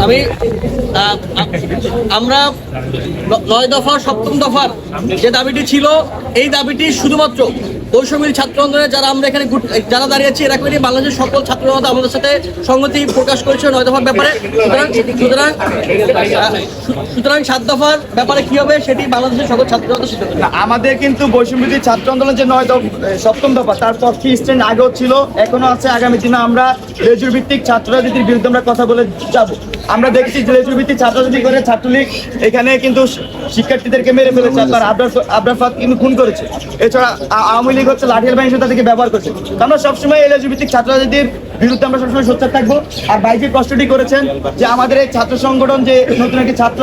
আমি আমরা নয় দফার, সপ্তম দফার যে দাবিটি ছিল, এই দাবিটি শুধুমাত্র বৈষম্যের ছাত্র আন্দোলনে যারা আমরা এখানে যারা দাঁড়িয়েছি এরা করে বাংলাদেশের সকল ছাত্র আমাদের সাথে সংগতি প্রকাশ করেছে নয় দফার ব্যাপারে। সুতরাং সুতরাং সুতরাং সাত দফার ব্যাপারে কি হবে সেটি বাংলাদেশের সকল ছাত্র আমাদের কিন্তু বৈষম্যবিধি ছাত্র আন্দোলন যে নয় দফ- সপ্তম দফা তার পক্ষে স্ট্যান্ড আগেও ছিল, এখনও আছে, আগামী দিনে আমরা লেজুর ভিত্তিক ছাত্র রাজনীতির বিরুদ্ধে আমরা কথা বলে যাব। আমরা দেখছি যে ছাত্রছাত্রী করে ছাত্রলীগ এখানে কিন্তু শিক্ষার্থীদেরকে মেরে ফেলেছে আপনার আবরার আবরার কিন্তু খুন করেছে। এছাড়া আওয়ামী লীগ হচ্ছে লাঠিয়াল বাহিনী তাদেরকে ব্যবহার করছে। আমরা সবসময় এলএজুবিতে ছাত্রছাত্রীদের বিরুদ্ধে আমরা সবসময় সোচ্চার থাকব। আর বাইকে কষ্টটি করেছেন যে আমাদের এই ছাত্র সংগঠন যে নতুন একটি ছাত্র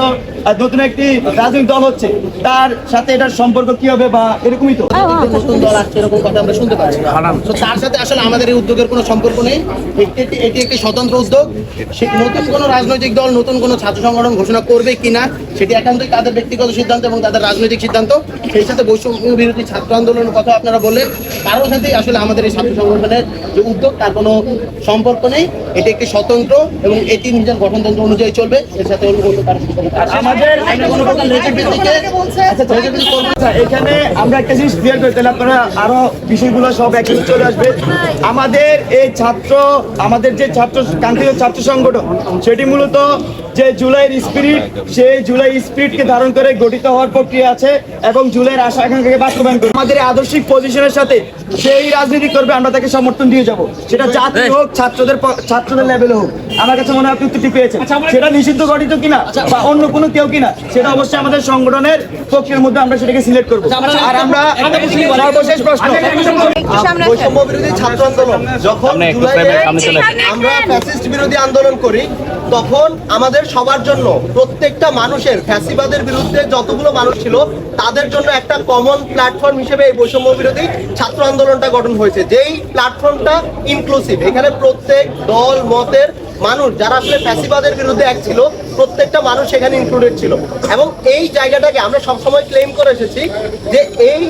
নতুন একটি রাজনৈতিক দল হচ্ছে তার সাথে এটার সম্পর্ক কি হবে বা এরকমই তো? নতুন দল আসছে এরকম কথা আমরা শুনতে পাচ্ছি। তো তার সাথে আসলে আমাদের এই উদ্যোগের কোনো সম্পর্ক নেই। এটি একটি- এটি একটি স্বতন্ত্র উদ্যোগ। নতুন কোনো রাজনৈতিক দল নতুন কোনো ছাত্র সংগঠন ঘোষণা করবে কিনা সেটি একান্তই তাদের ব্যক্তিগত সিদ্ধান্ত এবং তাদের রাজনৈতিক সিদ্ধান্ত। সেই সাথে বৈষম্য বিরোধী ছাত্র আন্দোলনের কথা আপনারা বললেন। কারোর সাথেই আসলে আমাদের এই ছাত্র সংগঠনের যে উদ্যোগ তার কোনো সম্পর্ক নেই এটি একটি স্বতন্ত্র এবং এটি নিজের গঠনতন্ত্র অনুযায়ী চলবে এর সাথে। আমাদের এখানে আমরা একটা জিনিস ক্লিয়ার করি তাহলে আপনারা আরও বিষয়গুলো সব একই চলে আসবে। আমাদের এই ছাত্র আমাদের যে ছাত্র কাঙ্ক্ষিত ছাত্র সংগঠন সেটি মূলত যে জুলাইয়ের স্পিরিট সেই জুলাই স্পিরিটকে ধারণ করে গঠিত হওয়ার প্রক্রিয়া আছে এবং জুলাইয়ের আশা আকাঙ্ক্ষাকে বাস্তবায়ন করবে। আমাদের আদর্শিক পজিশনের সাথে সেই রাজনীতি করবে আমরা তাকে সমর্থন দিয়ে যাব। সেটা জাতি হোক ছাত্রদের ছাত্রদের লেভেলে হোক আমার কাছে মনে হয় আপনি উত্তরটি পেয়েছেন। সেটা নিষিদ্ধ গঠিত কিনা বা অন্য কোনো কেউ কিনা সেটা অবশ্যই আমাদের সংগঠনের পক্ষের মধ্যে আমরা সেটাকে সিলেক্ট করব। আর আমরা সর্বশেষ প্রশ্ন। বৈষম্য বিরোধী ছাত্র আন্দোলন যখন আমরা ফ্যাসিস্ট বিরোধী আন্দোলন করি তখন আমাদের সবার জন্য প্রত্যেকটা মানুষের, ফ্যাসিবাদের বিরুদ্ধে যতগুলো মানুষ ছিল, তাদের জন্য একটা কমন প্ল্যাটফর্ম হিসেবে এই বৈষম্য বিরোধী ছাত্র আন্দোলনটা গঠন হয়েছে। যেই প্ল্যাটফর্মটা ইনক্লুসিভ এখানে প্রত্যেক দল, মতের মানুষ, যারা আসলে ফ্যাসিবাদের বিরুদ্ধে এক ছিল, প্রত্যেকটা মানুষ সেখানে ইনক্লুডেড ছিল। এবং এই জায়গাটাকে আমরা সবসময় ক্লেম করে এসেছি যে এই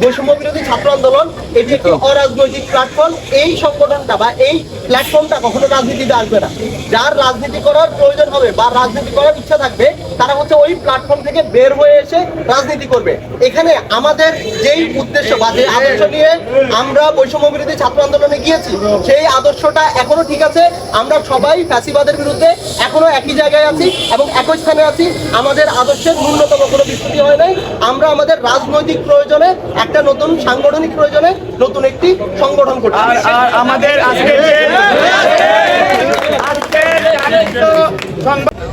বৈষম্য বিরোধী ছাত্র আন্দোলন, এটি একটি অরাজনৈতিক প্ল্যাটফর্ম এই সংগঠনটা বা এই প্ল্যাটফর্মটা কখনো রাজনীতিতে আসবে না। যার রাজনীতি করার প্রয়োজন হবে বা রাজনীতি করার ইচ্ছা থাকবে, তারা হচ্ছে ওই প্ল্যাটফর্ম থেকে বের হয়ে এসে রাজনীতি করবে। এখানে আমাদের যেই উদ্দেশ্য বা যে আদর্শ নিয়ে আমরা বৈষম্য বিরোধী ছাত্র আন্দোলনে গিয়েছি, সেই আদর্শটা এখনও ঠিক আছে। আমরা সবাই ফ্যাসিবাদের বিরুদ্ধে এখনও একই জায়গায় আছি এবং একই স্থানে আছি। আমাদের আদর্শের ন্যূনতম কোনো বিস্তৃতি হয় নাই। আমরা আমাদের রাজনৈতিক প্রয়োজনে একটা নতুন সাংগঠনিক প্রয়োজনে নতুন একটি সংগঠন করতে আর আমাদের আজকে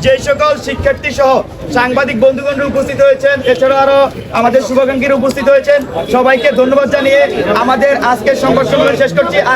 যে সকল শিক্ষার্থী সহ সাংবাদিক বন্ধুগণ উপস্থিত হয়েছেন এছাড়া আরও আমাদের শুভাকাঙ্ক্ষীরা উপস্থিত হয়েছেন সবাইকে ধন্যবাদ জানিয়ে আমাদের আজকের সংবাদ সম্মেলন শেষ করছি। আর